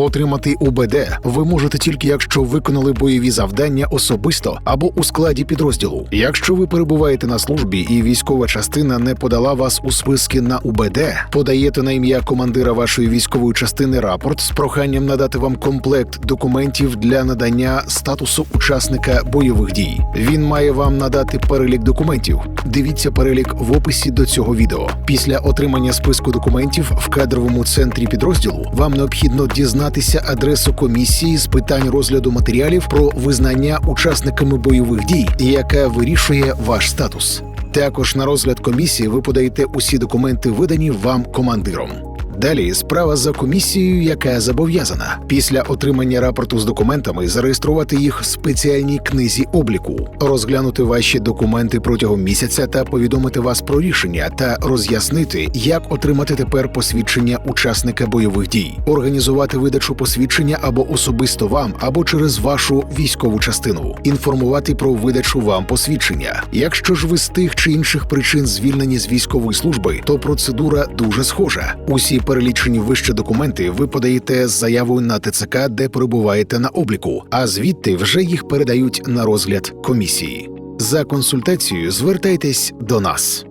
Отримати УБД ви можете тільки якщо виконали бойові завдання особисто або у складі підрозділу. Якщо ви перебуваєте на службі і військова частина не подала вас у списки на УБД, подаєте на ім'я командира вашої військової частини рапорт з проханням надати вам комплект документів для надання статусу учасника бойових дій. Він має вам надати перелік документів. Дивіться перелік в описі до цього відео. Після отримання списку документів в кадровому центрі підрозділу вам необхідно дізнатися адресу комісії з питань розгляду матеріалів про визнання учасниками бойових дій, яка вирішує ваш статус. Також на розгляд комісії ви подаєте усі документи, видані вам командиром. Далі справа за комісією, яка зобов'язана після отримання рапорту з документами зареєструвати їх в спеціальній книзі обліку, розглянути ваші документи протягом місяця та повідомити вас про рішення та роз'яснити, як отримати тепер посвідчення учасника бойових дій, організувати видачу посвідчення або особисто вам, або через вашу військову частину, інформувати про видачу вам посвідчення. Якщо ж ви з тих чи інших причин звільнені з військової служби, то процедура дуже схожа. Усі перелічені вище документи ви подаєте з заявою на ТЦК, де перебуваєте на обліку, а звідти вже їх передають на розгляд комісії. За консультацією звертайтесь до нас.